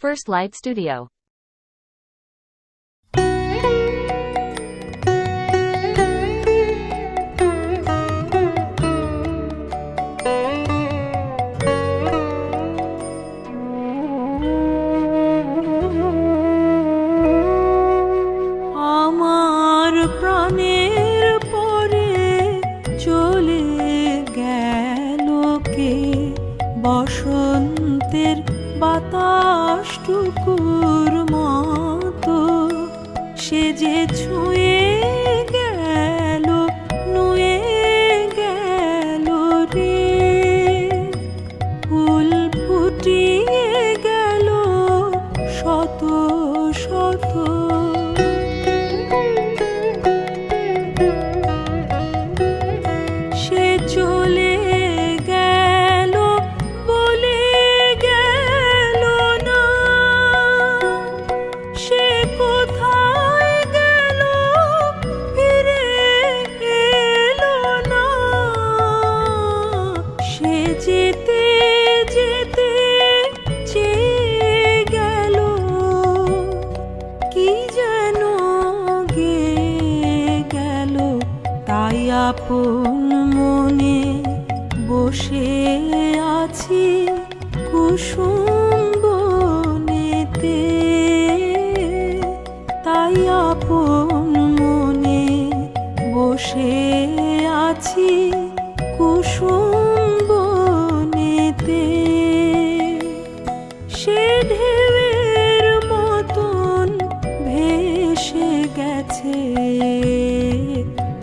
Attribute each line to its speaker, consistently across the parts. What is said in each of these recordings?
Speaker 1: First Light Studio.
Speaker 2: বসন্তের বাতাসটুকুর মতো সে যে যেতে চেয়ে গেল। কি যেন গেল। আপন মনে বসে আছি কুসুম বনেতে। তাই আপন মনে বসে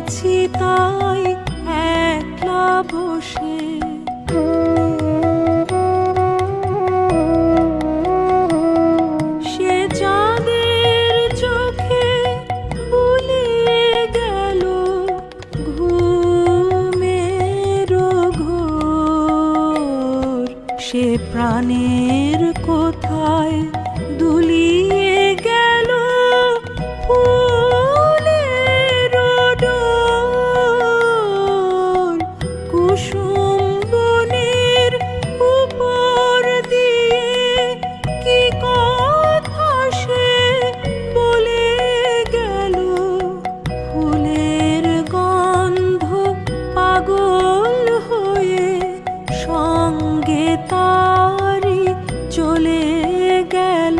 Speaker 2: ভাবতেছি তাই একলা বসে। সে চোখে গেল ঘুমের ঘোর সে প্রাণের কোথায় দুলিয়ে চলে গেল।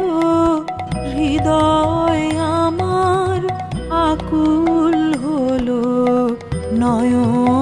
Speaker 2: হৃদয় আমার আকুল হলো নয়ন।